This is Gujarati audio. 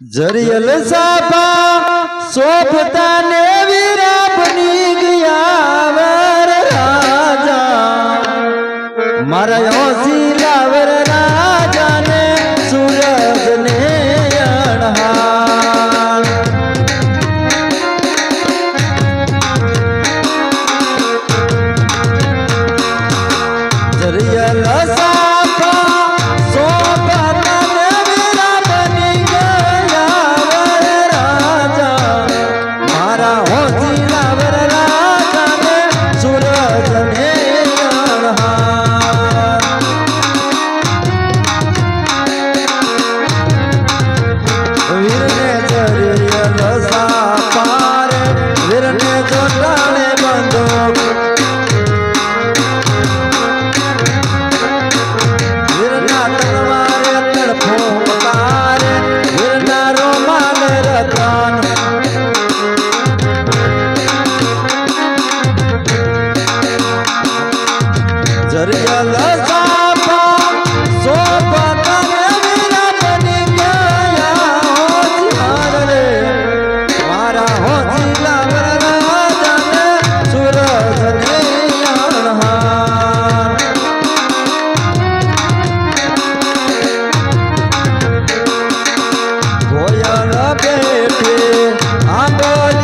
જરિયલ સાપા શોભતા ને વીરા ગયા વર રાજા. મારા ઓસી લાવર રાજા ને Yeah. છે. આગળ